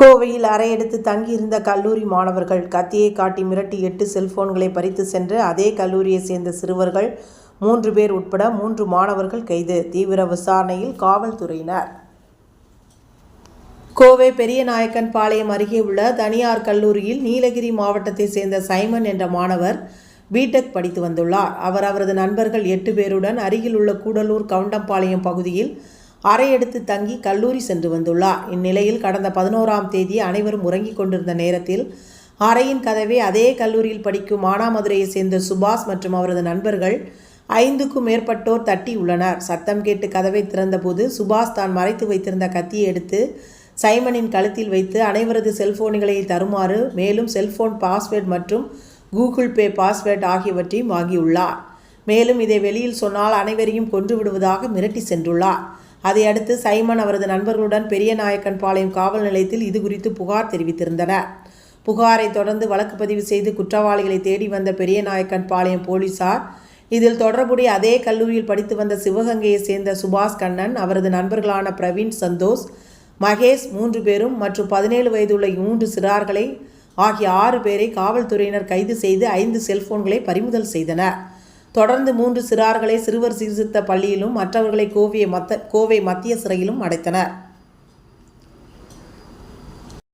கோவையில் அறையெடுத்து தங்கியிருந்த கல்லூரி மாணவர்கள் கத்தியை காட்டி மிரட்டி எட்டு செல்போன்களை பறித்து சென்று அதே கல்லூரியை சேர்ந்த சிறுவர்கள் மூன்று பேர் உட்பட மூன்று மாணவர்கள் கைது. தீவிர விசாரணையில் காவல்துறையினர். கோவை பெரியநாயக்கன் பாளையம் அருகே உள்ள தனியார் கல்லூரியில் நீலகிரி மாவட்டத்தை சேர்ந்த சைமன் என்ற மாணவர் பிடெக் படித்து வந்துள்ளார். அவர் அவரது நண்பர்கள் எட்டு பேருடன் அருகில் உள்ள கூடலூர் கவுண்டம்பாளையம் பகுதியில் அறையெடுத்து தங்கி கல்லூரி சென்று வந்துள்ளார். இந்நிலையில் கடந்த பதினோராம் தேதி அனைவரும் உறங்கிக் கொண்டிருந்த நேரத்தில் அறையின் கதவை அதே கல்லூரியில் படிக்கும் மானாமதுரையை சேர்ந்த சுபாஷ் மற்றும் அவரது நண்பர்கள் ஐந்துக்கும் மேற்பட்டோர் தட்டி உள்ளனர். சத்தம் கேட்டு கதவை திறந்தபோது சுபாஷ் தான் மறைத்து வைத்திருந்த கத்தியை எடுத்து சைமனின் கழுத்தில் வைத்து அனைவரது செல்போன்களை தருமாறு மேலும் செல்போன் பாஸ்வேர்ட் மற்றும் கூகுள் பே பாஸ்வேர்ட் ஆகியவற்றையும் வாங்கியுள்ளார். மேலும் இதை வெளியில் சொன்னால் அனைவரையும் கொன்று விடுவதாக மிரட்டி சென்றுள்ளார். அதையடுத்து சைமன் அவரது நண்பர்களுடன் பெரியநாயக்கன் பாளையம் காவல் நிலையத்தில் இது குறித்து புகார் தெரிவித்திருந்தனர் புகாரை தொடர்ந்து வழக்கு பதிவு செய்து குற்றவாளிகளை தேடி வந்த பெரியநாயக்கன் பாளையம் போலீசார் இதில் தொடர்புடைய அதே கல்லூரியில் படித்து வந்த சிவகங்கையை சேர்ந்த சுபாஷ் கண்ணன் அவரது நண்பர்களான பிரவீன் சந்தோஷ் மகேஷ் மூன்று பேரும் மற்றும் பதினேழு வயதுள்ள மூன்று சிறார்களை ஆகிய ஆறு பேரை காவல்துறையினர் கைது செய்து ஐந்து செல்போன்களை பறிமுதல் செய்தனர். தொடர்ந்து மூன்று சிறார்களை சிறுவர் சீர்திருத்த பள்ளியிலும் மற்றவர்களை கோவை மத்த கோவை மத்திய சிறையிலும் அடைத்தனர்.